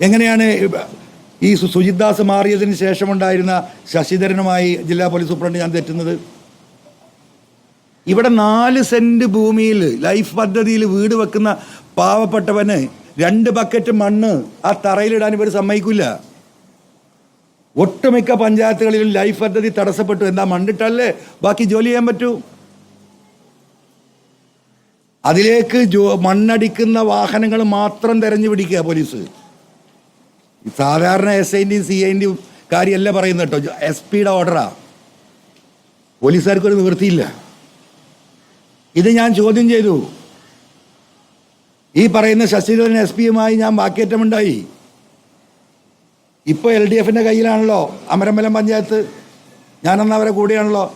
എങ്ങനെയാണ് ഈ സു- സുജിത് മാറിയതിന് ശേഷമുണ്ടായിരുന്ന ശശിധരനുമായി ജില്ലാ പോലീസ് സൂപ്രണ്ട് ഞാൻ തെറ്റുന്നത്? ഇവിടെ നാല് സെന്റ് ഭൂമിയിൽ ലൈഫ് പദ്ധതിയിൽ വീട് വെക്കുന്ന പാവപ്പെട്ടവന് രണ്ട് ബക്കറ്റ് മണ്ണ് ആ തറയിലിടാൻ ഇവർ സമ്മതിക്കില്ല. ഒട്ടുമിക്ക പഞ്ചായത്തുകളിലും ലൈഫ് പദ്ധതി തടസ്സപ്പെട്ടു. എന്താ മണ്ണിട്ടല്ലേ ബാക്കി ജോലി ചെയ്യാൻ പറ്റൂ? അതിലേക്ക് ജോ മണ്ണടിക്കുന്ന വാഹനങ്ങൾ മാത്രം തെരഞ്ഞു പിടിക്കുക പോലീസ്. സാധാരണ എസ് ഐന്റെയും സി ഐന്റെയും കാര്യമല്ല പറയുന്നത് കേട്ടോ. എസ് പിയുടെ ഓർഡറാ പോലീസുകാർക്കൊരു നിവൃത്തിയില്ല. ഇത് ഞാൻ ചോദ്യം ചെയ്തു. ഈ പറയുന്ന ശശിധരൻ എസ് പിയുമായി ഞാൻ വാക്കേറ്റമുണ്ടായി. ഇപ്പോൾ എൽ ഡി എഫിന്റെ കയ്യിലാണല്ലോ. അമരമ്പലം പഞ്ചായത്ത്. ഞാനന്ന് അവരെ കൂടെയാണല്ലോ.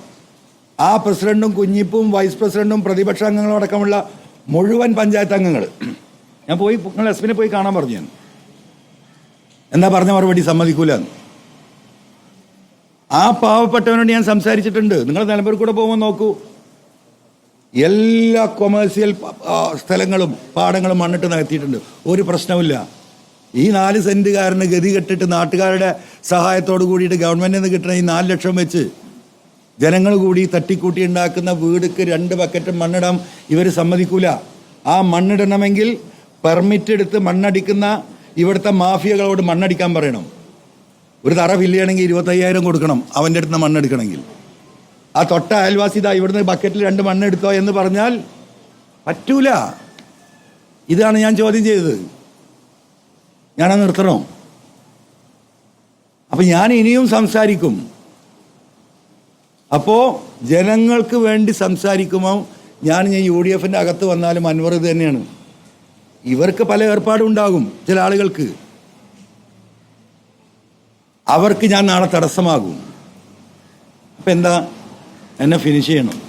ആ പ്രസിഡന്റും കുഞ്ഞിപ്പും വൈസ് പ്രസിഡന്റും പ്രതിപക്ഷ അംഗങ്ങളും അടക്കമുള്ള മുഴുവൻ പഞ്ചായത്ത് അംഗങ്ങൾ. ഞാൻ പോയി നിങ്ങൾ എസ് പിനെ പോയി കാണാൻ പറഞ്ഞു ഞാൻ. എന്താ പറഞ്ഞ മറുപടി? സമ്മതിക്കൂല ആ പാവപ്പെട്ടവനോട് ഞാൻ സംസാരിച്ചിട്ടുണ്ട്. നിങ്ങൾ നിലമ്പൂർ കൂടെ പോകുമ്പോൾ നോക്കൂ. എല്ലാ കൊമേഴ്സ്യൽ സ്ഥലങ്ങളും പാടങ്ങളും മണ്ണിട്ട് നികത്തിയിട്ടുണ്ട്. ഒരു പ്രശ്നവുമില്ല. ഈ നാല് സെന്റുകാരന് ഗതി കെട്ടിട്ട് നാട്ടുകാരുടെ സഹായത്തോട് കൂടിയിട്ട് ഗവൺമെന്റിൽ നിന്ന് കിട്ടുന്ന ഈ നാല് ലക്ഷം വെച്ച് ജനങ്ങൾ കൂടി തട്ടിക്കൂട്ടി ഉണ്ടാക്കുന്ന വീടുക്ക് രണ്ട് ബക്കറ്റ് മണ്ണിടാം. ഇവർ സമ്മതിക്കൂല. ആ മണ്ണിടണമെങ്കിൽ പെർമിറ്റ് എടുത്ത് മണ്ണടിക്കുന്ന ഇവിടുത്തെ മാഫിയകളോട് മണ്ണടിക്കാൻ പറയണം. ഒരു തറ ഫില്ല് ചെയ്യണമെങ്കിൽ ഇരുപത്തയ്യായിരം കൊടുക്കണം അവന്റെ അടുത്ത് നിന്ന് മണ്ണെടുക്കണമെങ്കിൽ. ആ തൊട്ട അയൽവാസി ഇവിടുന്ന് ബക്കറ്റിൽ രണ്ട് മണ്ണെടുത്തോ എന്ന് പറഞ്ഞാൽ പറ്റൂല. ഇതാണ് ഞാൻ ചോദ്യം ചെയ്തത്. ഞാനത് നിർത്തണോ? അപ്പം ഞാൻ ഇനിയും സംസാരിക്കും. അപ്പോൾ ജനങ്ങൾക്ക് വേണ്ടി സംസാരിക്കുമോ ഞാൻ ഞാൻ യു ഡി എഫിന്റെ അകത്ത് വന്നാലും അൻവർ ഇത് തന്നെയാണ്. ഇവർക്ക് പല ഏർപ്പാടും ഉണ്ടാകും ചില ആളുകൾക്ക്. അവർക്ക് ഞാൻ നാളെ തടസ്സമാകും. അപ്പം എന്താ? എന്നെ ഫിനിഷ് ചെയ്യണം.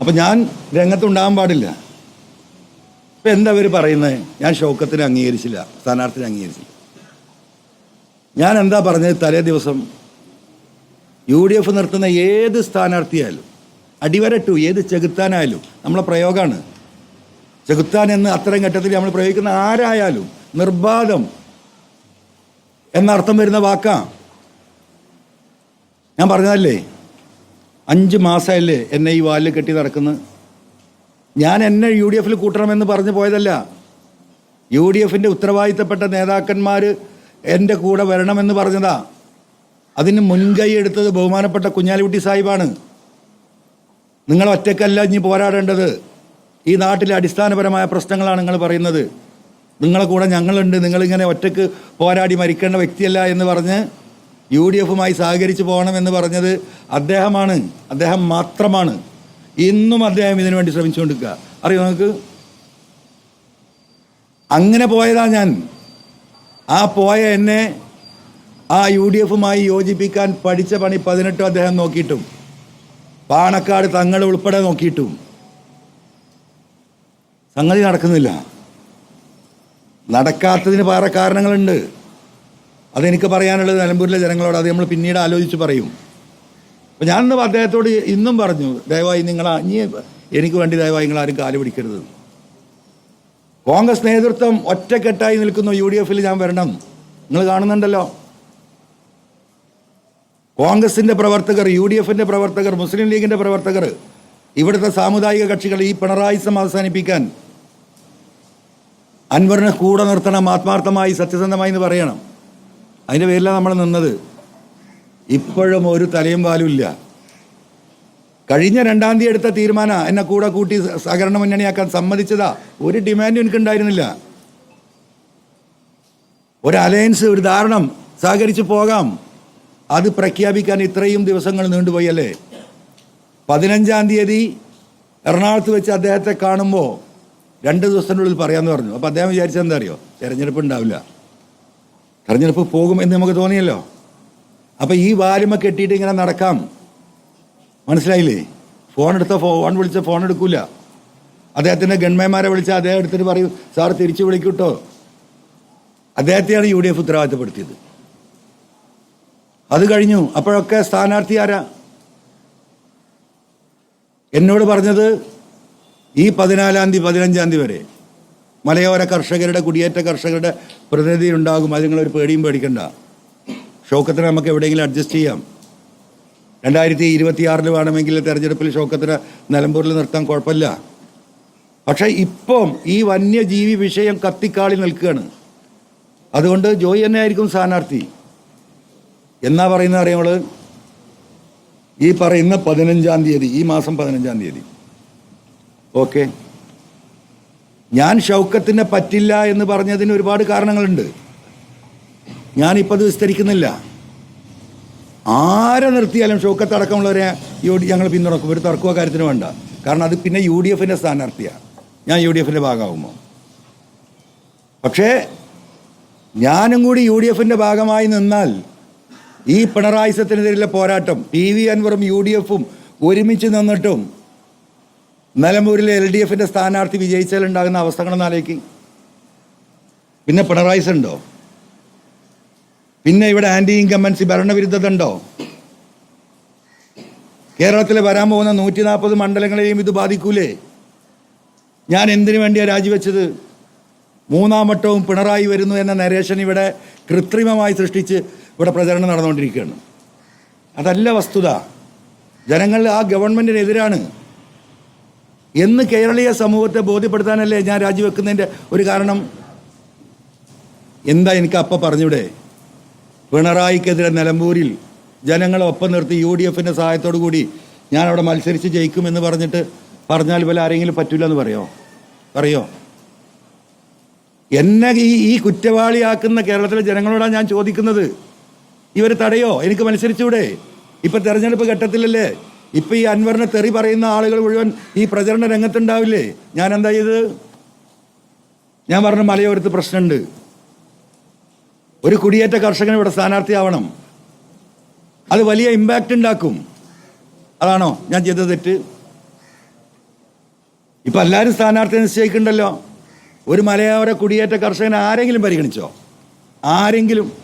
അപ്പം ഞാൻ രംഗത്തുണ്ടാകാൻ പാടില്ല. ഇപ്പം എന്താ അവർ പറയുന്നത് ഞാൻ ഷൗക്കത്തിനെ അംഗീകരിച്ചില്ല സ്ഥാനാർത്ഥിനെ അംഗീകരിച്ചില്ല. ഞാൻ എന്താ പറഞ്ഞത് തലേ ദിവസം? യു ഡി എഫ് നിർത്തുന്ന ഏത് സ്ഥാനാർത്ഥിയായാലും അടിവരട്ടു ഏത് ചെകുത്താനായാലും നമ്മളെ പ്രയോഗമാണ്. ചെകുത്താൻ എന്ന് അത്തരം ഘട്ടത്തിൽ നമ്മൾ പ്രയോഗിക്കുന്ന ആരായാലും നിർബാധം എന്നർത്ഥം വരുന്ന വാക്കാ. ഞാൻ പറഞ്ഞതല്ലേ? അഞ്ച് മാസമല്ലേ എന്നെ ഈ വാലിൽ കെട്ടി നടക്കുന്നത്? ഞാൻ എന്നെ യു ഡി എഫിൽ കൂട്ടണമെന്ന് പറഞ്ഞു പോയതല്ല. യു ഡി എഫിന്റെ ഉത്തരവാദിത്തപ്പെട്ട നേതാക്കന്മാർ എന്റെ കൂടെ വരണമെന്ന് പറഞ്ഞതാ. അതിന് മുൻകൈ എടുത്തത് ബഹുമാനപ്പെട്ട കുഞ്ഞാലിക്കുട്ടി സാഹിബാണ്. നിങ്ങൾ ഒറ്റക്കല്ല ഇനി പോരാടേണ്ടത്. ഈ നാട്ടിലെ അടിസ്ഥാനപരമായ പ്രശ്നങ്ങളാണ് നിങ്ങൾ പറയുന്നത്. നിങ്ങളെ കൂടെ ഞങ്ങളുണ്ട്. നിങ്ങളിങ്ങനെ ഒറ്റയ്ക്ക് പോരാടി മരിക്കേണ്ട വ്യക്തിയല്ല എന്ന് പറഞ്ഞ് യു ഡി എഫുമായി സഹകരിച്ച് പോകണമെന്ന് പറഞ്ഞത് അദ്ദേഹമാണ്. അദ്ദേഹം മാത്രമാണ്. ഇന്നും അദ്ദേഹം ഇതിനു വേണ്ടി ശ്രമിച്ചുകൊണ്ടിരിക്കുക. അറിയോ നിങ്ങൾക്ക്? അങ്ങനെ പോയതാ ഞാൻ. ആ പോയ എന്നെ ആ യു ഡി എഫുമായി യോജിപ്പിക്കാൻ പഠിച്ച പണി പതിനെട്ടും അദ്ദേഹം നോക്കിയിട്ടും. പാണക്കാട് തങ്ങൾ ഉൾപ്പെടെ നോക്കിയിട്ടും. സംഗതി നടക്കുന്നില്ല. നടക്കാത്തതിന് വേറെ കാരണങ്ങളുണ്ട്. അതെനിക്ക് പറയാനുള്ളത് നിലമ്പൂരിലെ ജനങ്ങളോട് അത് നമ്മൾ പിന്നീട് ആലോചിച്ച് പറയും. അപ്പം ഞാനിന്ന് അദ്ദേഹത്തോട് ഇന്നും പറഞ്ഞു ദയവായി നിങ്ങൾ ഇനി എനിക്ക് വേണ്ടി ദയവായി നിങ്ങൾ ആരും കാൽ പിടിക്കരുത്. കോൺഗ്രസ് നേതൃത്വം ഒറ്റക്കെട്ടായി നിൽക്കുന്നു യു ഡി എഫിൽ ഞാൻ വരണം. നിങ്ങൾ കാണുന്നുണ്ടല്ലോ. കോൺഗ്രസിന്റെ പ്രവർത്തകർ യു ഡി എഫിന്റെ പ്രവർത്തകർ മുസ്ലിം ലീഗിന്റെ പ്രവർത്തകർ ഇവിടുത്തെ സാമുദായിക കക്ഷികൾ ഈ പിണറായി സം അവസാനിപ്പിക്കാൻ അൻവറിനെ കൂടെ നിർത്തണം ആത്മാർത്ഥമായി സത്യസന്ധമായി എന്ന് പറയണം. അതിന്റെ പേരിലാണ് നമ്മൾ നിന്നത്. ഇപ്പോഴും ഒരു തലയും പാലും ഇല്ല. കഴിഞ്ഞ രണ്ടാം തീയതി എടുത്ത തീരുമാനം എന്നെ കൂടെ കൂട്ടി സഹകരണ മുന്നണിയാക്കാൻ സമ്മതിച്ചതാ. ഒരു ഡിമാൻഡും എനിക്കുണ്ടായിരുന്നില്ല. ഒരു അലയൻസ് ഒരു ധാരണം സഹകരിച്ച് പോകാം. അത് പ്രഖ്യാപിക്കാൻ ഇത്രയും ദിവസങ്ങൾ നീണ്ടുപോയല്ലേ? പതിനഞ്ചാം തീയതി എറണാകുളത്ത് വെച്ച് അദ്ദേഹത്തെ കാണുമ്പോൾ രണ്ട് ദിവസത്തിനുള്ളിൽ പറയാമെന്ന് പറഞ്ഞു. അപ്പോൾ അദ്ദേഹം വിചാരിച്ചത് എന്താ അറിയോ തെരഞ്ഞെടുപ്പ് ഉണ്ടാവില്ല. തെരഞ്ഞെടുപ്പ് പോകുമെന്ന് നമുക്ക് തോന്നിയല്ലോ. അപ്പോൾ ഈ വാലുമ കെട്ടിയിട്ട് ഇങ്ങനെ നടക്കാം. മനസ്സിലായില്ലേ? ഫോൺ എടുത്ത ഫോൺ വിളിച്ച ഫോൺ എടുക്കൂല. അദ്ദേഹത്തിന്റെ ഗൺമേന്മാരെ വിളിച്ചാൽ അദ്ദേഹം എടുത്തിട്ട് പറയും സാർ തിരിച്ചു വിളിക്കൂട്ടോ. അദ്ദേഹത്തെയാണ് യു ഡി എഫ് ഉത്തരവാദിത്തപ്പെടുത്തിയത്. അത് കഴിഞ്ഞു. അപ്പോഴൊക്കെ സ്ഥാനാർത്ഥി ആരാ? എന്നോട് പറഞ്ഞത് ഈ പതിനാലാം തീയതി പതിനഞ്ചാം തീയതി വരെ മലയോര കർഷകരുടെ കുടിയേറ്റ കർഷകരുടെ പ്രതിനിധി ഉണ്ടാകും അത് നിങ്ങളൊരു പേടിയും പേടിക്കണ്ട. ഷോക്കത്തിന് നമുക്ക് എവിടെയെങ്കിലും അഡ്ജസ്റ്റ് ചെയ്യാം. രണ്ടായിരത്തി ഇരുപത്തിയാറിൽ വേണമെങ്കിൽ തെരഞ്ഞെടുപ്പിൽ ഷോക്കത്തിന് നിലമ്പൂരിൽ നിർത്താൻ കുഴപ്പമില്ല. പക്ഷേ ഇപ്പം ഈ വന്യജീവി വിഷയം കത്തിക്കാളി നിൽക്കുകയാണ്. അതുകൊണ്ട് ജോയി തന്നെ ആയിരിക്കും സ്ഥാനാർത്ഥി. എന്നാ പറയുന്നത് അറിയാമോൾ ഈ പറയുന്ന പതിനഞ്ചാം തീയതി ഈ മാസം പതിനഞ്ചാം തീയതി. ഓക്കെ. ഞാൻ ഷൗക്കത്തിനെ പറ്റില്ല എന്ന് പറഞ്ഞതിന് ഒരുപാട് കാരണങ്ങളുണ്ട്. ഞാനിപ്പോൾ അത് വിസ്തരിക്കുന്നില്ല. ആരെ നിർത്തിയാലും ഷൗക്കത്ത് അടക്കമുള്ളവരെ യു ഡി ഞങ്ങൾ പിന്തുണക്കും. ഒരു തർക്കമോ കാര്യത്തിന് വേണ്ട. കാരണം അത് പിന്നെ യു ഡി എഫിന്റെ സ്ഥാനാർത്ഥിയാണ് ഞാൻ യു ഡി എഫിന്റെ ഭാഗമാകുമ്പോൾ പക്ഷേ ഞാനും കൂടി യു ഡി എഫിന്റെ ഭാഗമായി നിന്നാൽ ഈ പിണറായിസത്തിനെതിരെയുള്ള പോരാട്ടം പി വി അൻവറും യു ഡി എഫും ഒരുമിച്ച് നിന്നിട്ടും നിലമ്പൂരിലെ എൽ ഡി എഫിന്റെ സ്ഥാനാർത്ഥി വിജയിച്ചാൽ ഉണ്ടാകുന്ന പിന്നെ പിണറായി ഉണ്ടോ? പിന്നെ ഇവിടെ ആന്റി ഇൻകമ്മൻസി ഭരണവിരുദ്ധത ഉണ്ടോ? കേരളത്തിൽ വരാൻ പോകുന്ന നൂറ്റി നാൽപ്പത് മണ്ഡലങ്ങളെയും ഇത് ബാധിക്കൂലേ? ഞാൻ എന്തിനു വേണ്ടിയാണ് രാജിവെച്ചത്? മൂന്നാം വട്ടവും പിണറായി വരുന്നു എന്ന നരേഷൻ ഇവിടെ കൃത്രിമമായി സൃഷ്ടിച്ച് ഇവിടെ പ്രചരണം നടന്നുകൊണ്ടിരിക്കുകയാണ്. അതല്ല വസ്തുത. ജനങ്ങൾ ആ ഗവൺമെന്റിനെതിരാണ് എന്ന് കേരളീയ സമൂഹത്തെ ബോധ്യപ്പെടുത്താനല്ലേ ഞാൻ രാജിവെക്കുന്നതിന്റെ ഒരു കാരണം? എന്താ എനിക്ക് അപ്പം പറഞ്ഞൂടെ? പിണറായിക്കെതിരെ നിലമ്പൂരിൽ ജനങ്ങളെ ഒപ്പം നിർത്തി യു ഡി എഫിന്റെ സഹായത്തോടു കൂടി ഞാൻ അവിടെ മത്സരിച്ച് ജയിക്കുമെന്ന് പറഞ്ഞിട്ട് പറഞ്ഞാൽ വല്ല ആരെങ്കിലും പറ്റില്ല എന്ന് പറയോ? പറയോ? എന്നെ ഈ ഈ കുറ്റവാളിയാക്കുന്ന കേരളത്തിലെ ജനങ്ങളോടാണ് ഞാൻ ചോദിക്കുന്നത്. ഇവർ തടയോ? എനിക്ക് മത്സരിച്ചൂടെ? ഇപ്പൊ തെരഞ്ഞെടുപ്പ് ഘട്ടത്തിലല്ലേ ഇപ്പൊ ഈ അൻവറിനെ തെറി പറയുന്ന ആളുകൾ മുഴുവൻ ഈ പ്രചരണ രംഗത്തുണ്ടാവില്ലേ? ഞാൻ എന്താ ചെയ്ത് ഞാൻ പറഞ്ഞ മലയോരത്ത് പ്രശ്നമുണ്ട്. ഒരു കുടിയേറ്റ കർഷകൻ ഇവിടെ സ്ഥാനാർത്ഥിയാവണം. അത് വലിയ ഇമ്പാക്റ്റ് ഉണ്ടാക്കും. അതാണോ ഞാൻ ചെയ്ത തെറ്റ്? ഇപ്പൊ എല്ലാവരും സ്ഥാനാർത്ഥി നിശ്ചയിക്കുന്നുണ്ടല്ലോ ഒരു മലയോര കുടിയേറ്റ കർഷകനെ ആരെങ്കിലും പരിഗണിച്ചോ? ആരെങ്കിലും.